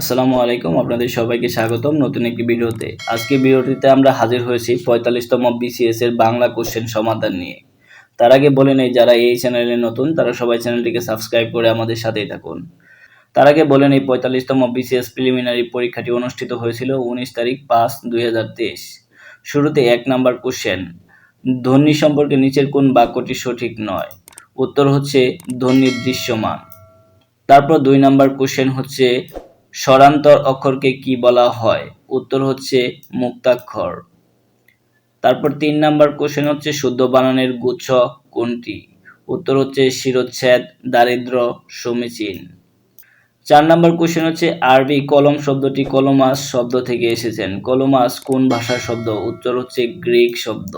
আসসালামু আলাইকুম, আপনাদের সবাইকে স্বাগতম নতুন একটি ভিডিওতে। আজকে ভিডিওটিতে আমরা হাজির হয়েছি পঁয়তাল্লিশতম বিসিএস এর বাংলা কোশ্চেন সমাধান নিয়ে। তার আগে বলে নেই, যারা এই চ্যানেলে নতুন, তারা সবাই চ্যানেলটিকে সাবস্ক্রাইব করে আমাদের সাথেই থাকুন। তার আগে বলে নেই, পঁয়তাল্লিশতম বিসিএস প্রিলিমিনারি পরীক্ষাটি অনুষ্ঠিত হয়েছিল উনিশ তারিখ পাঁচ দুই শুরুতে এক নাম্বার কোশ্চেন, ধ্বনি সম্পর্কে নিচের কোন বাক্যটি সঠিক নয়? উত্তর হচ্ছে, ধ্বনির দৃশ্যমান। তারপর দুই নাম্বার কোশ্চেন হচ্ছে স্বরান্তর অক্ষরকে কি বলা হয়? উত্তর হচ্ছে মুক্তাক্ষর। তারপর তিন নাম্বার কোশ্চেন হচ্ছে, শুদ্ধ বানানের গুচ্ছ কোনটি? উত্তর হচ্ছে, শিরোচ্ছেদ, দারিদ্র, সমীচীন। চার নাম্বার কোশ্চেন হচ্ছে, আরবি কলম শব্দটি কলমাস শব্দ থেকে এসেছেন। কলমাস কোন ভাষার শব্দ? উত্তর হচ্ছে, গ্রিক শব্দ।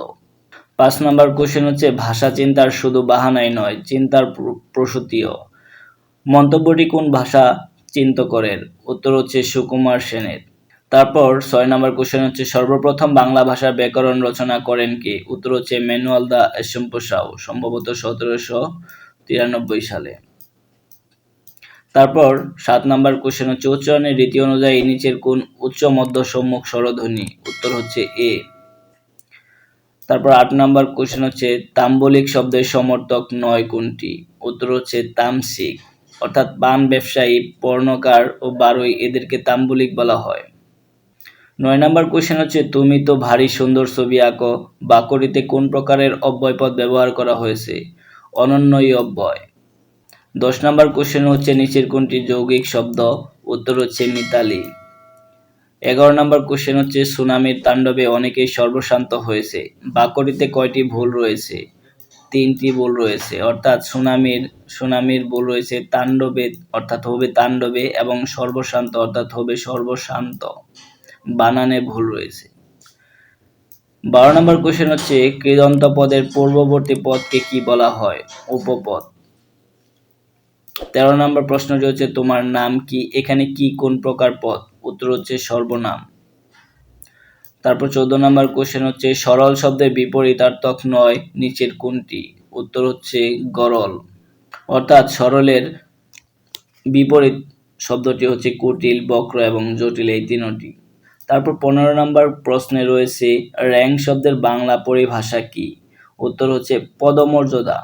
পাঁচ নাম্বার কোশ্চেন হচ্ছে, ভাষা চিন্তার শুধু বাহানাই নয়, চিন্তার প্র- প্রসূতিও মন্তব্যটি কোন ভাষা চিন্তকরের উত্তর হচ্ছে সুকুমার সেনের। তারপর ছয় নম্বর কোশ্চেন হচ্ছে, সর্বপ্রথম বাংলা ভাষার ব্যাকরণ রচনা করেন কে? উত্তর হচ্ছে ম্যানুয়াল দা এসম্পসাও সম্ভবত সতেরোশো তিরানব্বই সালে। তারপর সাত নাম্বার কোশ্চেন হচ্ছে, উচ্চারণের রীতি অনুযায়ী নিচের কোন উচ্চ, মধ্য, সম্মুখ স্বরধ্বনি? উত্তর হচ্ছে এ। তারপর আট নাম্বার কোশ্চেন হচ্ছে, তাম্বলিক শব্দের সমর্থক নয় কোনটি? উত্তর হচ্ছে তামসিক। অর্থাৎ পান ব্যবসায়ী, পর্ণকার ও বারোই এদেরকে তাম্বলিক বলা হয়। নয় নাম্বার কোশ্চেন হচ্ছে, তুমি তো ভারী সুন্দর ছবি আঁকো, বাকরিতে কোন প্রকারের অব্যয়পদ ব্যবহার করা হয়েছে? অনন্যই অব্যয়। দশ নাম্বার কোশ্চেন হচ্ছে, নিচের কোনটি যৌগিক শব্দ? উত্তর হচ্ছে, মিতালি। এগারো নম্বর কোশ্চেন হচ্ছে, সুনামির তাণ্ডবে অনেকেই সর্বশান্ত হয়েছে, বাকরিতে কয়টি ভুল রয়েছে? তিনটি ভুল রয়েছে, অর্থাৎ সুনামির সুনামির ভুল রয়েছে তাণ্ডবে, অর্থাৎ হবে তাণ্ডবে এবং সর্বশান্ত, অর্থাৎ হবে সর্বশান্ত। বানানে ভুল রয়েছে। বারো নম্বর কোশ্চেন হচ্ছে, কৃদন্ত পদের পূর্ববর্তী পদকে কি বলা হয়? উপপদ। তেরো নম্বর প্রশ্নটি হচ্ছে তোমার নাম কি? এখানে কি কোন প্রকার পদ? উত্তর হচ্ছে সর্বনাম। তারপর চোদ্দ নম্বর কোশ্চেন হচ্ছে, সরল শব্দের বিপরীতার্থক নয়, নিচের কোনটি? উত্তর হচ্ছে গরল। অর্থাৎ সরলের বিপরীত শব্দটি হচ্ছে কুটিল, বক্র এবং জটিল এই তিনটি। তারপর পনেরো নম্বর প্রশ্নে রয়েছে র্যাং শব্দের বাংলা পরিভাষা কি? উত্তর হচ্ছে পদমর্যাদা।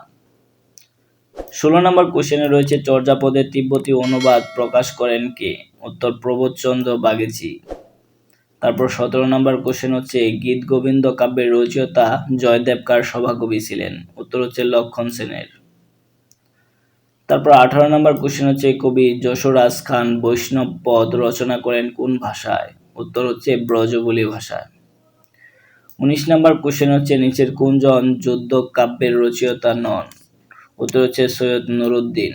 ষোলো নম্বর কোশ্চেনে রয়েছে, চর্যাপদের তিব্বতী অনুবাদ প্রকাশ করেন কে? উত্তর প্রবোধচন্দ্র বাগেচি। তারপর সতেরো নম্বর কোশ্চেন হচ্ছে, গীত গোবিন্দ কাব্যের রচয়িতা জয়দেব কার সভাকবি ছিলেন। উত্তর হচ্ছে লক্ষণ সেনের। তারপর আঠারো নম্বর কোশ্চেন হচ্ছে, কবি যশোরাজ খান বৈষ্ণব পদ রচনা করেন কোন ভাষায়? উত্তর হচ্ছে ব্রজবলি ভাষায়। উনিশ নম্বর কোশ্চেন হচ্ছে, নিচের কোনজন যুদ্ধ কাব্যের রচয়িতা নন। উত্তর হচ্ছে সৈয়দ নুরুদ্দিন।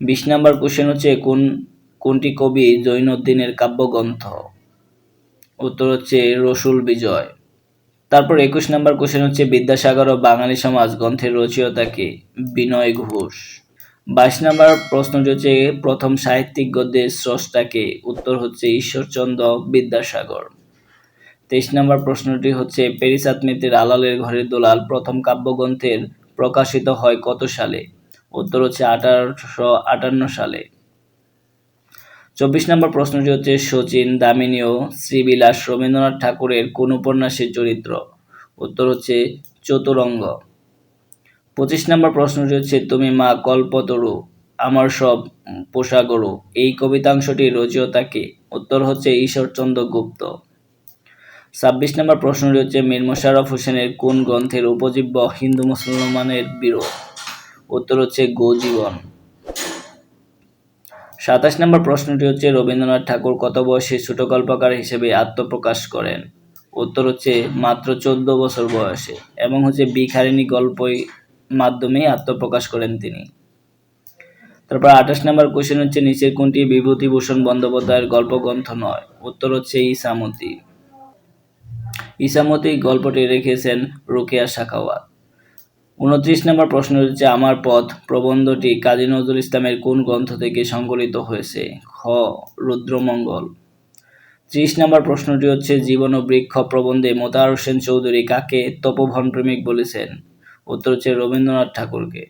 বিশ নম্বর কোশ্চেন হচ্ছে, কোন, কোনটি কবি জৈনুদ্দিনের কাব্যগ্রন্থ? উত্তর হচ্ছে রসুল বিজয়। তারপর একুশ নম্বর কোশ্চেন হচ্ছে, বিদ্যাসাগর ও বাঙালি সমাজ গ্রন্থের রচয়িতাকে বিনয় ঘোষ। বাইশ নম্বর প্রশ্নটি হচ্ছে, প্রথম সাহিত্যিক গদ্যের স্রষ্টাকে উত্তর হচ্ছে, ঈশ্বরচন্দ্র বিদ্যাসাগর। তেইশ নম্বর প্রশ্নটি হচ্ছে পেরিসাত মিত্রের আলালের ঘরের দোলাল প্রথম কাব্যগ্রন্থের প্রকাশিত হয় কত সালে? উত্তর হচ্ছে, আঠারোশো আটান্ন সালে। চব্বিশ নম্বর প্রশ্নটি হচ্ছে শচীন দামিনী ও শ্রীবিলাস রবীন্দ্রনাথ ঠাকুরের কোন উপন্যাসের চরিত্র? উত্তর হচ্ছে, চতুরঙ্গ। পঁচিশ নম্বর প্রশ্নটি হচ্ছে, তুমি মা কল্পতরু, আমার সব পোষাগরু, এই কবিতাংশটির রচয়িতাকে উত্তর হচ্ছে, ঈশ্বরচন্দ্র গুপ্ত। ছাব্বিশ নম্বর প্রশ্নটি হচ্ছে, মীর মোশাররফ হোসেনের কোন গ্রন্থের উপজীব্য হিন্দু মুসলমানের বিরোধ উত্তর হচ্ছে গোজীবন সাতাশ নম্বর প্রশ্নটি হচ্ছে, রবীন্দ্রনাথ ঠাকুর কত বয়সে ছোট গল্পকার হিসেবে আত্মপ্রকাশ করেন? উত্তর হচ্ছে, মাত্র চোদ্দ বছর বয়সে এবং হচ্ছে বিখারিণী গল্পই মাধ্যমেই আত্মপ্রকাশ করেন তিনি। তারপর আঠাশ নম্বর কোশ্চেন হচ্ছে, নিচের কোনটি বিভূতিভূষণ বন্দ্যোপাধ্যায়ের গল্পগ্রন্থ নয়? উত্তর হচ্ছে, ইসামতি। ইসামতি গল্পটি রেখেছেন রোকেয়া শাখাওয়াত। উনত্রিশ নম্বর প্রশ্ন হচ্ছে, আমার পথ প্রবন্ধটি কাজী নজরুল ইসলামের কোন গ্রন্থ থেকে সংকলিত হয়েছে? খ, রুদ্রমঙ্গল। ত্রিশ নম্বর প্রশ্নটি হচ্ছে, জীবন ও বৃক্ষ প্রবন্ধে মোতাহার হোসেন চৌধুরী কাকে তপোবন প্রেমিক বলেছেন? উত্তর হচ্ছে, রবীন্দ্রনাথ ঠাকুরকে।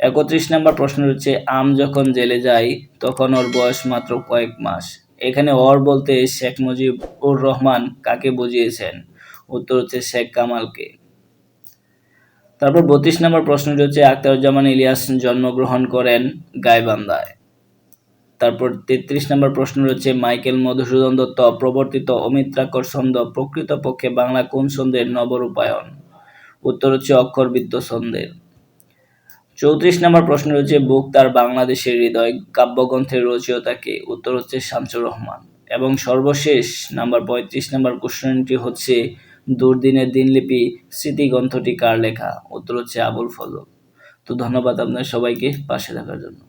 একত্রিশ নম্বর প্রশ্ন হচ্ছে, আম যখন জেলে যায় তখন ওর বয়স মাত্র কয়েক মাস। এখানে অর বলতে শেখ মুজিবুর রহমান কাকে বুঝিয়েছেন? উত্তর হচ্ছে, শেখ কামালকে। তারপর বত্রিশ নম্বর প্রশ্নটি হচ্ছে, আখতারুজ্জামান ইলিয়াস জন্মগ্রহণ করেন গাইবান্ধায়। তারপর তেত্রিশ নম্বর প্রশ্ন রয়েছে মাইকেল মধুসূদন দত্ত প্রবর্তিত অমিত্রাকর ছন্দ প্রকৃতপক্ষে বাংলা কোন ছন্দের নবরূপায়ণ উত্তর হচ্ছে, অক্ষরবৃত্ত ছন্দের। চৌত্রিশ নম্বর প্রশ্ন রয়েছে বুক তার বাংলাদেশের হৃদয় কাব্যগ্রন্থের রচয়িতাকে? উত্তর হচ্ছে, শামসুর রহমান। এবং সর্বশেষ নাম্বার পঁয়ত্রিশ নম্বর কোশ্চেনটি হচ্ছে দুর্দিনের দিনলিপি, স্মৃতিগ্রন্থটি কার লেখা? উত্তর হচ্ছে আবুল ফজল। তো ধন্যবাদ আপনার সবাইকে পাশে থাকার জন্য।